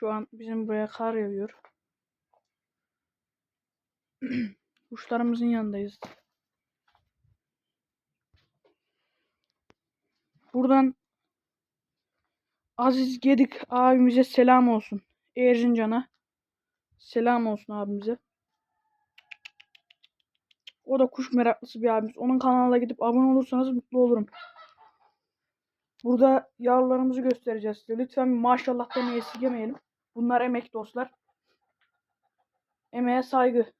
Şu an bizim buraya kar yağıyor. Kuşlarımızın yanındayız. Buradan Aziz Gedik abimize selam olsun. Erzincan'a selam olsun abimize. O da kuş meraklısı bir abimiz. Onun kanalına gidip abone olursanız mutlu olurum. Burada yavrularımızı göstereceğiz size. Lütfen maşallahtan esirgemeyelim. Bunlar emek dostlar. Emeğe saygı.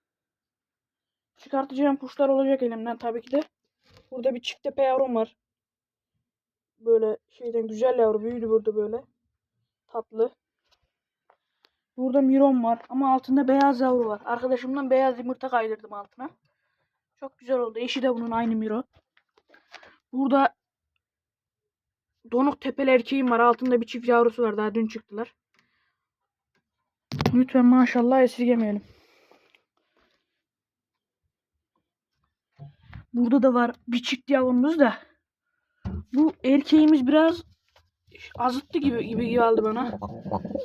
Çıkartacağım kuşlar olacak elimden tabii ki de. Burada bir çift tepe yavrum var. Böyle şeyden güzel yavru büyüdü burada böyle. Tatlı. Burada miron var ama altında beyaz yavru var. Arkadaşımdan beyaz yumurta kaydırdım altına. Çok güzel oldu. Eşi de bunun aynı miro. Burada donuk tepeli erkeğim var. Altında bir çift yavrusu var. Daha dün çıktılar. Lütfen maşallah esirgemeyelim. Burada da var bir çift yavrumuz da. Bu erkeğimiz biraz azıttı gibi gibi geldi bana.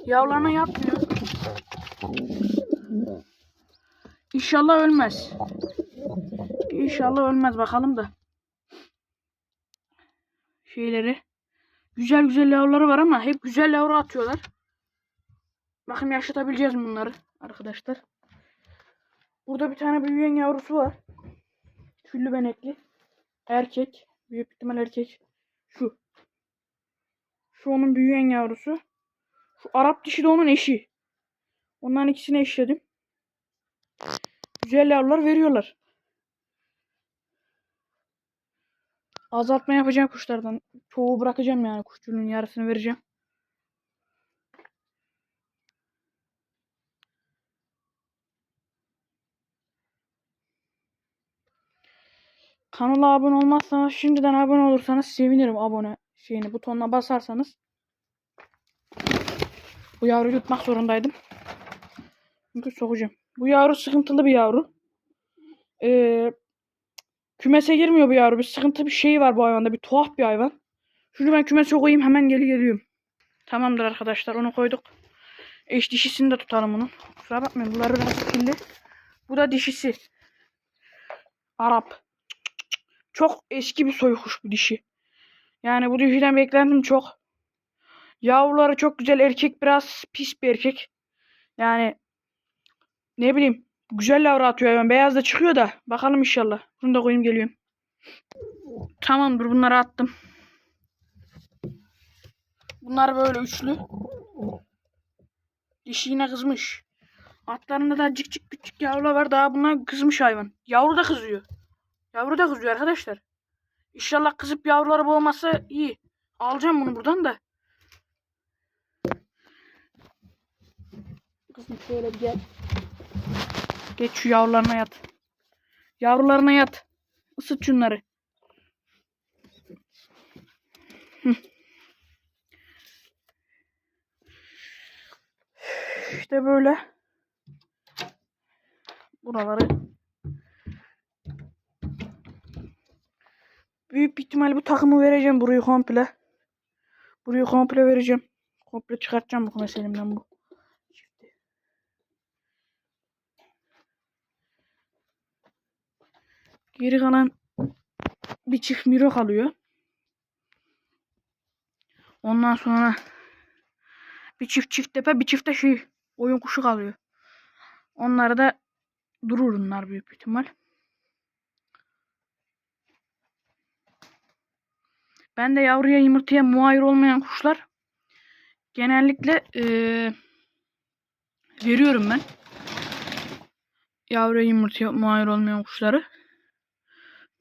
Yavrularına yapmıyor. İnşallah ölmez. İnşallah ölmez bakalım da. Şeyleri. Güzel güzel yavruları var ama hep güzel yavru atıyorlar. Bakın yaşatabileceğiz bunları arkadaşlar. Burada bir tane büyüyen yavrusu var. Küllü benekli. Erkek. Büyük ihtimal erkek. Şu. Şu onun büyüyen yavrusu. Şu Arap dişi de onun eşi. Onların ikisini eşledim. Güzel yavrular veriyorlar. Azaltma yapacağım kuşlardan. Çoğu bırakacağım yani kuşçuluğun yarısını vereceğim. Kanala abone olmazsanız şimdiden abone olursanız sevinirim abone şeyini butonuna basarsanız. Bu yavruyu tutmak zorundaydım. Çünkü sokacağım. Bu yavru sıkıntılı bir yavru. Ee, kümese girmiyor bu yavru. Bir sıkıntı bir şey var bu hayvanda. Bir tuhaf bir hayvan. Şunu ben kümese koyayım hemen geri geliyorum. Tamamdır arkadaşlar onu koyduk. Eş dişisini de tutalım onun. Kusura bakmayın bunlar biraz kirli. Bu da dişisi. Arap. Çok eski bir soy kuş bu dişi. Yani bu dişiden beklentim çok. Yavruları çok güzel. Erkek biraz pis bir erkek. Yani ne bileyim. Güzel yavru atıyor hayvan. Beyaz da çıkıyor da. Bakalım inşallah. Bunu da koyayım geliyorum. Tamamdır bunları attım. Bunlar böyle üçlü. Dişi yine kızmış. Atlarında da cik cik küçük yavrular var. Daha bunlar kızmış hayvan. Yavru da kızıyor. Yavru da kızıyor arkadaşlar. İnşallah kızıp yavruları boğmazsa iyi. Alacağım bunu buradan da. Kızım şöyle bir gel. Geç şu yavrularına yat. Yavrularına yat. Isıt şunları. İşte böyle. Buraları büyük ihtimal bu takımı vereceğim burayı komple. Burayı komple vereceğim. Komple çıkartacağım bu kumes elimden bu. Geri kalan bir çift miro kalıyor. Ondan sonra bir çift çift tepe bir çift de şey oyun kuşu kalıyor. Onları da durur bunlar büyük ihtimal. Ben de yavruya yumurtaya muayir olmayan kuşlar genellikle eee, veriyorum ben. Yavruya yumurtaya muayir olmayan kuşları.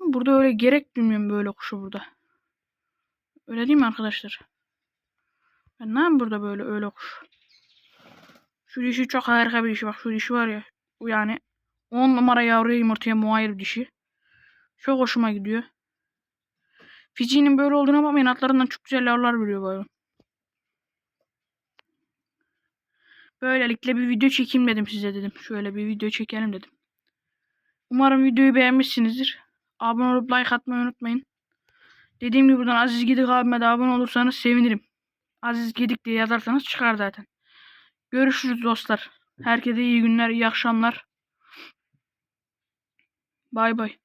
Burada öyle gerek duymuyorum böyle kuşu burada. Öyle değil mi arkadaşlar? Ben ne burada böyle öyle kuş? Şu dişi çok harika bir dişi. Bak şu dişi var ya. Bu yani 10 numara yavruya yumurtaya muayir bir dişi. Çok hoşuma gidiyor. Fici'nin böyle olduğuna bakmayın. Atlarından çok güzel yavrular veriyor hayvan. Böylelikle bir video çekeyim dedim size dedim. Şöyle bir video çekelim dedim. Umarım videoyu beğenmişsinizdir. Abone olup like atmayı unutmayın. Dediğim gibi buradan Aziz Gidik abime de abone olursanız sevinirim. Aziz Gidik diye yazarsanız çıkar zaten. Görüşürüz dostlar. Herkese iyi günler, iyi akşamlar. Bay bay.